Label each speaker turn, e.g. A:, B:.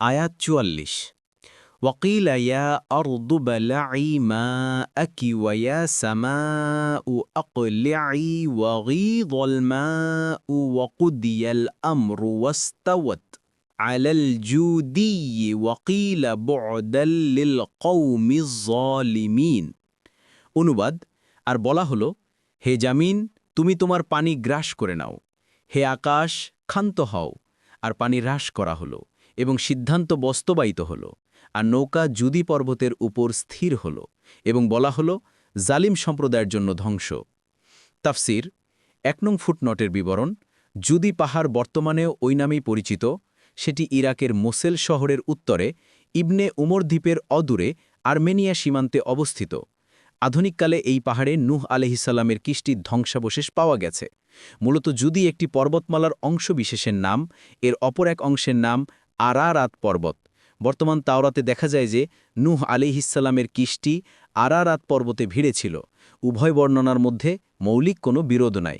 A: আয়াত চুয়াল্লিশ وقيل يا أرض بلعي ماءك ويا سماء أقلعي وغيض الماء وقضي الأمر واستوت على الجودي وقيل بعدا للقوم الظالمين অনুবাদ আর বলা হলো হে জামিন তুমি তোমার পানি গ্রাস করে নাও হে আকাশ ক্ষান্ত হও আর পানি হ্রাস করা হলো এবং সিদ্ধান্ত বাস্তবায়িত হলো, আর নৌকা জুদি পর্বতের উপর স্থির হল এবং বলা হলো, জালিম সম্প্রদায়ের জন্য ধ্বংস। তাফসির, এক নং ফুটনটের বিবরণ জুদি পাহাড় বর্তমানেও ওই নামেই পরিচিত, সেটি ইরাকের মোসেল শহরের উত্তরে ইবনে উমর দ্বীপের অদূরে আর্মেনিয়া সীমান্তে অবস্থিত। আধুনিককালে এই পাহাড়ে নূহ আলহিসাল্লামের কিষ্টির ধ্বংসাবশেষ পাওয়া গেছে। মূলত যদি একটি পর্বতমালার অংশবিশেষের নাম, এর অপর এক অংশের নাম আরারাত পর্বত। বর্তমান তাওরাতে দেখা যায় যে, নুহ নূহ ইসালামের কিষ্টি আরারাত পর্বতে ভিড়েছিল। উভয় বর্ণনার মধ্যে মৌলিক কোনো বিরোধ নাই।